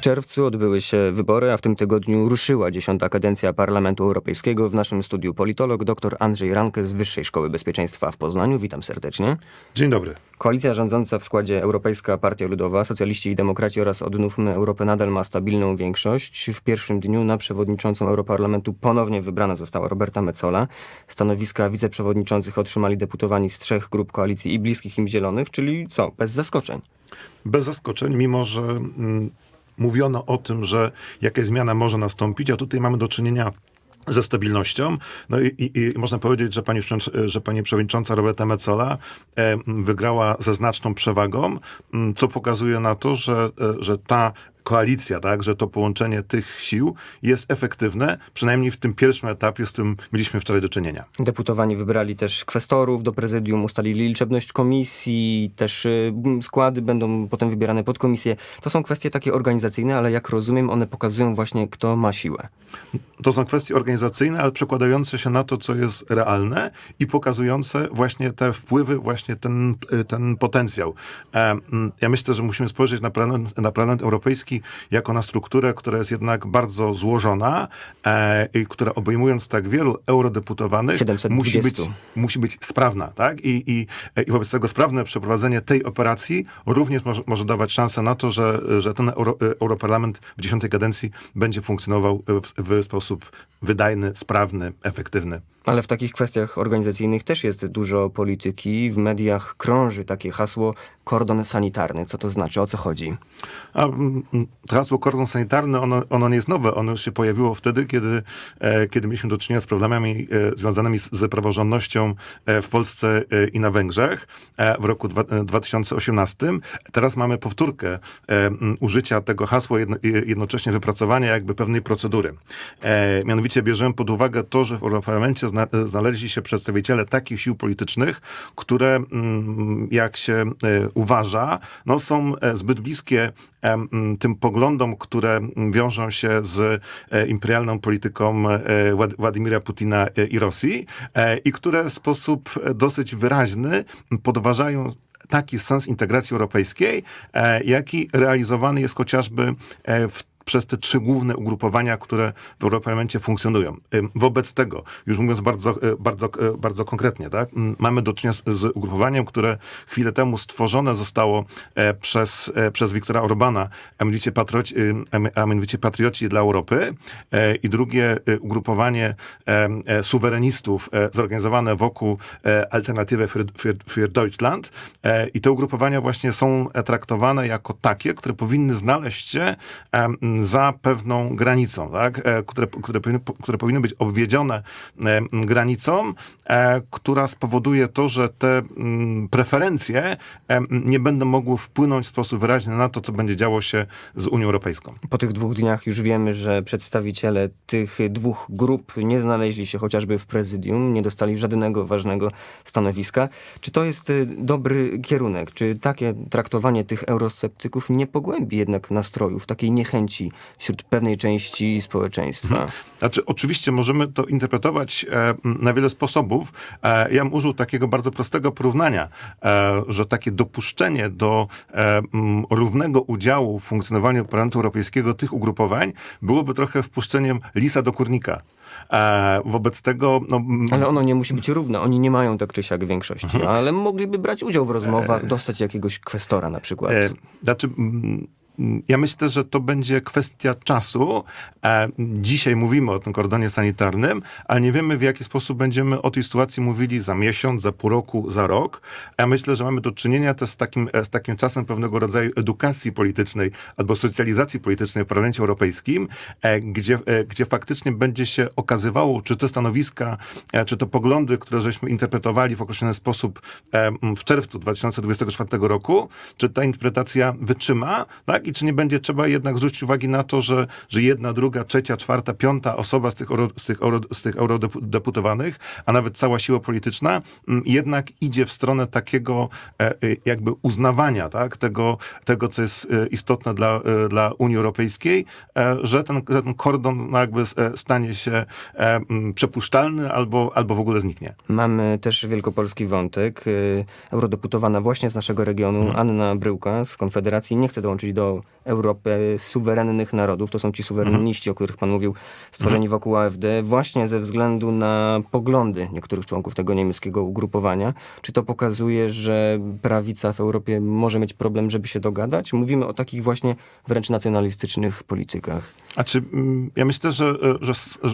czerwcu odbyły się wybory, a w tym tygodniu ruszyła dziesiąta kadencja Parlamentu Europejskiego. W naszym studiu politolog dr Andrzej Ranke z Wyższej Szkoły Bezpieczeństwa w Poznaniu. Witam serdecznie. Dzień dobry. Koalicja rządząca w składzie Europejska Partia Ludowa, Socjaliści i Demokraci oraz Odnówmy Europę nadal ma stabilną większość. W pierwszym dniu na przewodniczącą Europarlamentu ponownie wybrana została Roberta Metzola. Stanowiska wiceprzewodniczących otrzymali deputowani z trzech grup koalicji i bliskich im zielonych, czyli co, bez zaskoczeń. Bez zaskoczeń, mimo że mm, mówiono o tym, że jakaś zmiana może nastąpić, a tutaj mamy do czynienia ze stabilnością. No i, i, i można powiedzieć, że pani, że pani przewodnicząca Roberta Metzola e, wygrała ze znaczną przewagą, co pokazuje na to, że, e, że ta koalicja, tak, że to połączenie tych sił jest efektywne, przynajmniej w tym pierwszym etapie, z którym mieliśmy wczoraj do czynienia. Deputowani wybrali też kwestorów do prezydium, ustalili liczebność komisji, też y, składy będą potem wybierane pod komisję. To są kwestie takie organizacyjne, ale jak rozumiem, one pokazują właśnie, kto ma siłę. To są kwestie organizacyjne, ale przekładające się na to, co jest realne i pokazujące właśnie te wpływy, właśnie ten, ten potencjał. E, Ja myślę, że musimy spojrzeć na parlament, na parlament Europejski jako na strukturę, która jest jednak bardzo złożona e, i która obejmując tak wielu eurodeputowanych 720. musi być, musi być sprawna. Tak? I, i, I wobec tego sprawne przeprowadzenie tej operacji również może, może dawać szansę na to, że, że ten Euro, Europarlament w dziesiątej kadencji będzie funkcjonował w, w sposób wydajny, sprawny, efektywny. Ale w takich kwestiach organizacyjnych też jest dużo polityki. W mediach krąży takie hasło kordon sanitarny. Co to znaczy? O co chodzi? A mm, hasło kordon sanitarny, ono, ono nie jest nowe. Ono się pojawiło wtedy, kiedy, e, kiedy mieliśmy do czynienia z problemami e, związanymi z, z praworządnością e, w Polsce i na Węgrzech w roku dwa, e, 2018. Teraz mamy powtórkę użycia tego hasła, jedno, jednocześnie wypracowania jakby pewnej procedury. Mianowicie bierzemy pod uwagę to, że w Europarlamencie zna, znaleźli się przedstawiciele takich sił politycznych, które, jak się uważa, no, są zbyt bliskie e, m, tym poglądom, które wiążą się z e, imperialną polityką e, Wład- Władimira Putina e, i Rosji i które w sposób dosyć wyraźny podważają taki sens integracji europejskiej, jaki realizowany jest chociażby w przez te trzy główne ugrupowania, które w Europarlamencie funkcjonują. Wobec tego, już mówiąc bardzo, e, bardzo, e, bardzo konkretnie, tak, mamy do czynienia z, ugrupowaniem, które chwilę temu stworzone zostało e, przez, przez Wiktora Orbana, a mianowicie, patrioci, a mi- a mianowicie Patrioci dla Europy i drugie ugrupowanie suwerenistów zorganizowane wokół Alternative für, für, für Deutschland i te ugrupowania właśnie są traktowane jako takie, które powinny znaleźć się za pewną granicą, tak? e, które, które, powinny, które powinny być obwiedzione e, granicą, e, która spowoduje to, że te m, preferencje nie będą mogły wpłynąć w sposób wyraźny na to, co będzie działo się z Unią Europejską. Po tych dwóch dniach już wiemy, że przedstawiciele tych dwóch grup nie znaleźli się chociażby w prezydium, nie dostali żadnego ważnego stanowiska. Czy to jest y, dobry kierunek? Czy takie traktowanie tych eurosceptyków nie pogłębi jednak nastrojów, takiej niechęci wśród pewnej części społeczeństwa? Znaczy, oczywiście możemy to interpretować e, m, na wiele sposobów. E, ja bym użył takiego bardzo prostego porównania, e, że takie dopuszczenie do e, m, równego udziału w funkcjonowaniu Parlamentu Europejskiego tych ugrupowań byłoby trochę wpuszczeniem lisa do kurnika. E, wobec tego, no, m, Ale ono nie musi być równe. Oni nie mają tak czy siak większości, ale mogliby brać udział w rozmowach, dostać jakiegoś kwestora na przykład. E, znaczy, mm, ja myślę, że to będzie kwestia czasu. E, dzisiaj mówimy o tym kordonie sanitarnym, ale nie wiemy, w jaki sposób będziemy o tej sytuacji mówili za miesiąc, za pół roku, za rok. Ja myślę, że mamy do czynienia też z takim, e, z takim czasem pewnego rodzaju edukacji politycznej albo socjalizacji politycznej w Parlamencie Europejskim, e, gdzie, gdzie faktycznie będzie się okazywało, czy te stanowiska, czy to poglądy, które żeśmy interpretowali w określony sposób w czerwcu 2024 roku, czy ta interpretacja wytrzyma, tak? I czy nie będzie trzeba jednak zwrócić uwagi na to, że, że jedna, druga, trzecia, czwarta, piąta osoba z tych, euro, z tych, euro, z tych eurodeputowanych, a nawet cała siła polityczna, m, jednak idzie w stronę takiego e, e, jakby uznawania, tak? Tego, tego co jest e, istotne dla, dla Unii Europejskiej, że ten, że ten kordon jakby stanie się e, m, przepuszczalny albo, albo w ogóle zniknie. Mamy też wielkopolski wątek. Eurodeputowana właśnie z naszego regionu Mhm. Anna Bryłka z Konfederacji nie chce dołączyć do Europę suwerennych narodów, to są ci suwerenniści, o których pan mówił, stworzeni wokół AfD, właśnie ze względu na poglądy niektórych członków tego niemieckiego ugrupowania. Czy to pokazuje, że prawica w Europie może mieć problem, żeby się dogadać? Mówimy o takich właśnie wręcz nacjonalistycznych politykach. A czy mm, ja myślę, że, że,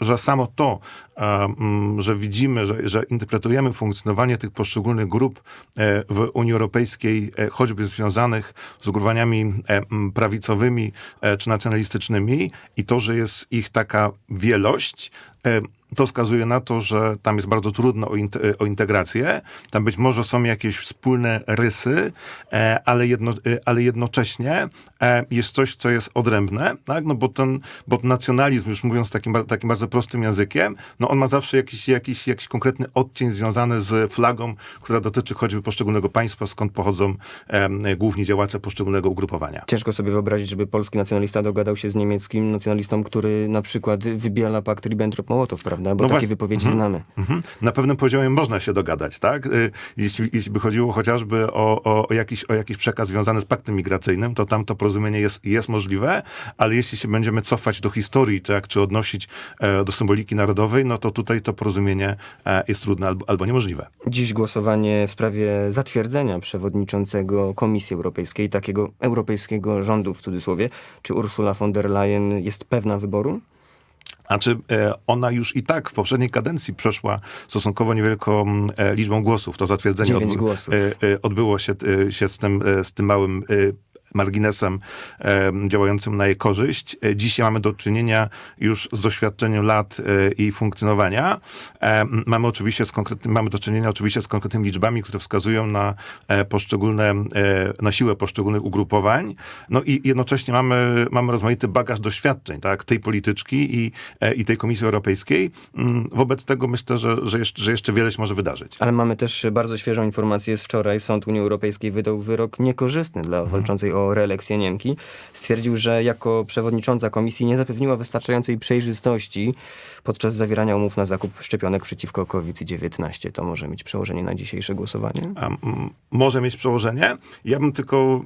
że samo to, a, mm, że widzimy, że, że interpretujemy funkcjonowanie tych poszczególnych grup e, w Unii Europejskiej, e, choćby związanych z ugrupowaniami e, m, prawicowymi e, czy nacjonalistycznymi, i to, że jest ich taka wielość, e, to wskazuje na to, że tam jest bardzo trudno o, int- o integrację. Tam być może są jakieś wspólne rysy, e, ale, jedno, e, ale jednocześnie e, jest coś, co jest odrębne, tak? no bo ten bo nacjonalizm, już mówiąc takim, takim bardzo prostym językiem, no on ma zawsze jakiś, jakiś, jakiś konkretny odcień związany z flagą, która dotyczy choćby poszczególnego państwa, skąd pochodzą em, główni działacze poszczególnego ugrupowania. Ciężko sobie wyobrazić, żeby polski nacjonalista dogadał się z niemieckim nacjonalistą, który na przykład wybiela pakt Ribbentrop-Mołotow, prawda? Bo No takie właśnie. wypowiedzi znamy. Mhm. Na pewnym poziomie można się dogadać, tak? Y, Jeśli, jeśli by chodziło chociażby o, o, o, jakiś, o jakiś przekaz związany z paktem migracyjnym, to tam to porozumienie jest, jest możliwe, ale jeśli się będziemy cofać do historii, tak, czy odnosić e, do symboliki narodowej, no to tutaj to porozumienie e, jest trudne albo, albo niemożliwe. Dziś głosowanie w sprawie zatwierdzenia przewodniczącego Komisji Europejskiej, takiego europejskiego rządu w cudzysłowie. Czy Ursula von der Leyen jest pewna wyboru? Znaczy, e, ona już i tak w poprzedniej kadencji przeszła stosunkowo niewielką e, liczbą głosów. To zatwierdzenie e, odbyło się, się z, tym, z tym małym marginesem działającym na jej korzyść. E, Dzisiaj mamy do czynienia już z doświadczeniem lat e, jej funkcjonowania. E, mamy oczywiście z konkretnym, mamy do czynienia oczywiście z konkretnymi liczbami, które wskazują na poszczególne, na siłę poszczególnych ugrupowań. No i jednocześnie mamy, mamy rozmaity bagaż doświadczeń, tak, tej polityczki i, i tej Komisji Europejskiej. Mm, Wobec tego myślę, że, że, jeszcze, że jeszcze wiele się może wydarzyć. Ale mamy też bardzo świeżą informację z wczoraj. Sąd Unii Europejskiej wydał wyrok niekorzystny dla walczącej o reelekcję Niemki. Stwierdził, że jako przewodnicząca komisji nie zapewniła wystarczającej przejrzystości podczas zawierania umów na zakup szczepionek przeciwko COVID-19. To może mieć przełożenie na dzisiejsze głosowanie? a, może mieć przełożenie. Ja bym tylko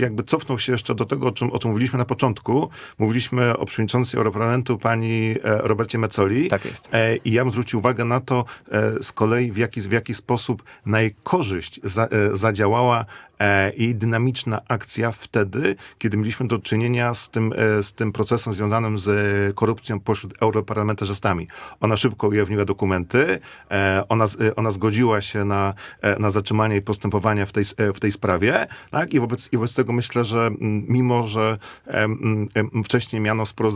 jakby cofnął się jeszcze do tego, o czym, o czym mówiliśmy na początku. Mówiliśmy o przewodniczącej Europarlamentu pani e, Robercie Mezzoli. Tak jest. E, I ja bym zwrócił uwagę na to e, z kolei, w jaki, w jaki sposób na jej korzyść za, e, zadziałała e, jej dynamiczna akcja wtedy, kiedy mieliśmy do czynienia z tym, e, z tym procesem związanym z e, korupcją pośród europarlamentarzystami. Ona szybko ujawniła dokumenty, ona, ona zgodziła się na, na zatrzymanie postępowania w tej, w tej sprawie, tak? I wobec, i wobec tego myślę, że mimo, że wcześniej miano sporo,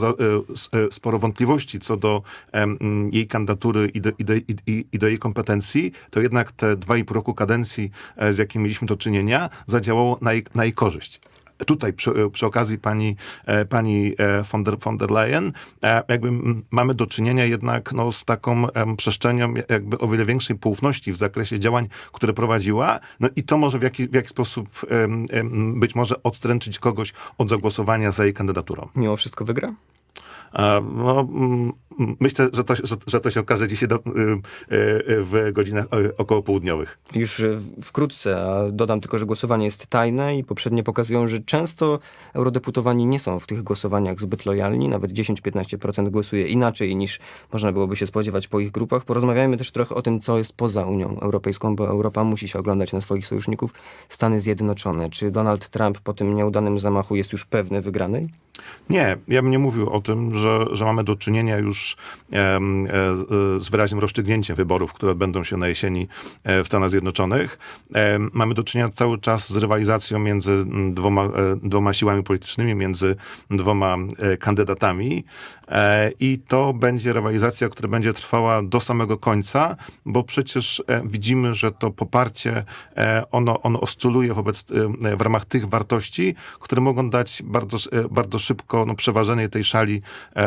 sporo wątpliwości co do jej kandydatury i do, i, do, i, i- i do jej kompetencji, to jednak te dwa i pół roku kadencji, z jakim mieliśmy do czynienia, zadziałało na jej, na jej korzyść. Tutaj przy, przy okazji pani, e, pani e, von der, von der Leyen e, jakby mamy do czynienia jednak no, z taką przestrzenią jakby o wiele większej poufności w zakresie działań, które prowadziła. No i to może w jaki, w jaki sposób być może odstręczyć kogoś od zagłosowania za jej kandydaturą. Mimo wszystko wygra? No, mm, myślę, że to, że, to się okaże dzisiaj do, y, y, y, w godzinach około południowych. Już wkrótce, a dodam tylko, że głosowanie jest tajne i poprzednie pokazują, że często eurodeputowani nie są w tych głosowaniach zbyt lojalni, nawet 10-15% głosuje inaczej niż można byłoby się spodziewać po ich grupach. Porozmawiajmy też trochę o tym, co jest poza Unią Europejską, bo Europa musi się oglądać na swoich sojuszników. Stany Zjednoczone. Czy Donald Trump po tym nieudanym zamachu jest już pewny wygranej? Nie, ja bym nie mówił o tym, że, że mamy do czynienia już e, z wyraźnym rozstrzygnięciem wyborów, które odbędą się na jesieni e, w Stanach Zjednoczonych. Mamy do czynienia cały czas z rywalizacją między dwoma, e, dwoma siłami politycznymi, między dwoma kandydatami i to będzie rywalizacja, która będzie trwała do samego końca, bo przecież widzimy, że to poparcie ono, ono oscyluje wobec, w ramach tych wartości, które mogą dać bardzo, bardzo szybko no, przeważenie tej szali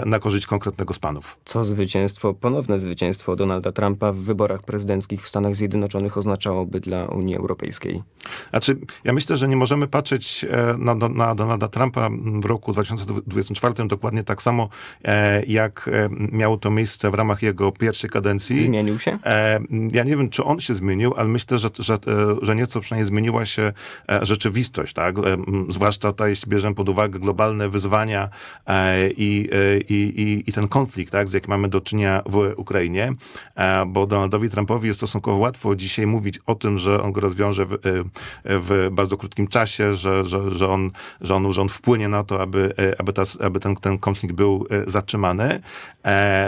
na korzyść konkretnego z panów. Co zwycięstwo, ponowne zwycięstwo Donalda Trumpa w wyborach prezydenckich w Stanach Zjednoczonych oznaczałoby dla Unii Europejskiej? Znaczy, ja myślę, że nie możemy patrzeć e, na, na, na Donalda Trumpa w roku 2024 dokładnie tak samo, e, jak e, miało to miejsce w ramach jego pierwszej kadencji. Zmienił się? E, Ja nie wiem, czy on się zmienił, ale myślę, że, że, e, że nieco przynajmniej zmieniła się e, rzeczywistość, tak? E, Zwłaszcza ta, jeśli bierzemy pod uwagę globalne wyzwania e, i, e, i, i, i ten konflikt, tak, z jakim mamy do czynienia w Ukrainie, E, bo Donaldowi Trumpowi jest stosunkowo łatwo dzisiaj mówić o tym, że on go rozwiąże w, e, w bardzo krótkim czasie, że, że, że, on, że, on, że on wpłynie na to, aby, e, aby, ta, aby ten, ten konflikt był zatrzymany,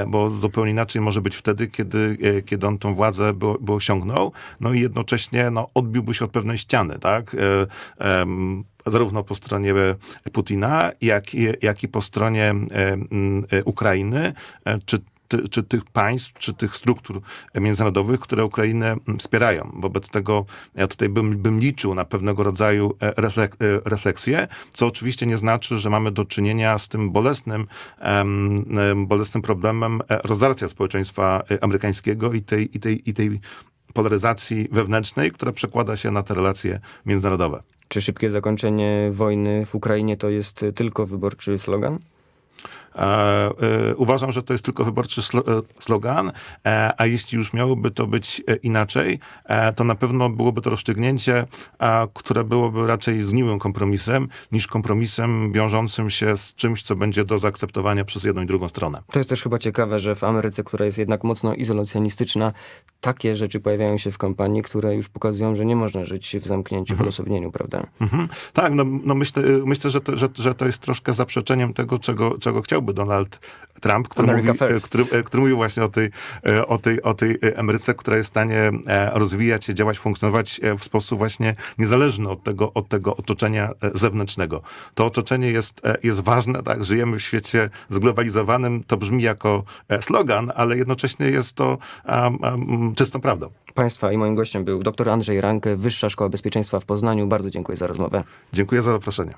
bo zupełnie inaczej może być wtedy, kiedy, kiedy on tą władzę by, by osiągnął, no i jednocześnie no, odbiłby się od pewnej ściany, tak? E, zarówno po stronie Putina, jak, i- jak i po stronie e, e, Ukrainy, e, czy ty, czy tych państw, czy tych struktur międzynarodowych, które Ukrainę wspierają. Wobec tego ja tutaj bym, bym liczył na pewnego rodzaju e, reflek, e, refleksję, co oczywiście nie znaczy, że mamy do czynienia z tym bolesnym, em, bolesnym problemem e, rozdarcia społeczeństwa e, amerykańskiego i tej, i tej, i tej polaryzacji wewnętrznej, która przekłada się na te relacje międzynarodowe. Czy szybkie zakończenie wojny w Ukrainie to jest tylko wyborczy slogan? E, e, uważam, że to jest tylko wyborczy e, slogan, a jeśli już miałoby to być inaczej, to na pewno byłoby to rozstrzygnięcie, które byłoby raczej zgniłym kompromisem, niż kompromisem wiążącym się z czymś, co będzie do zaakceptowania przez jedną i drugą stronę. To jest też chyba ciekawe, że w Ameryce, która jest jednak mocno izolacjonistyczna, takie rzeczy pojawiają się w kampanii, które już pokazują, że nie można żyć w zamknięciu, w odosobnieniu, prawda? Mhm. Tak, no, no myślę, myślę że, to, że, że to jest troszkę zaprzeczeniem tego, czego, czego chciałby Donald Trump, który America mówi, first. który, który mówił właśnie o tej, e, o, tej, o tej Ameryce, która jest w stanie e, rozwijać się, działać, funkcjonować e, w sposób właśnie niezależny od tego, od tego otoczenia e, zewnętrznego. To otoczenie jest, e, jest ważne, tak? Żyjemy w świecie zglobalizowanym, to brzmi jako e, slogan, ale jednocześnie jest to um, um, czystą prawdą. Państwa i moim gościem był dr Andrzej Ranke, Wyższa Szkoła Bezpieczeństwa w Poznaniu. Bardzo dziękuję za rozmowę. Dziękuję za zaproszenie.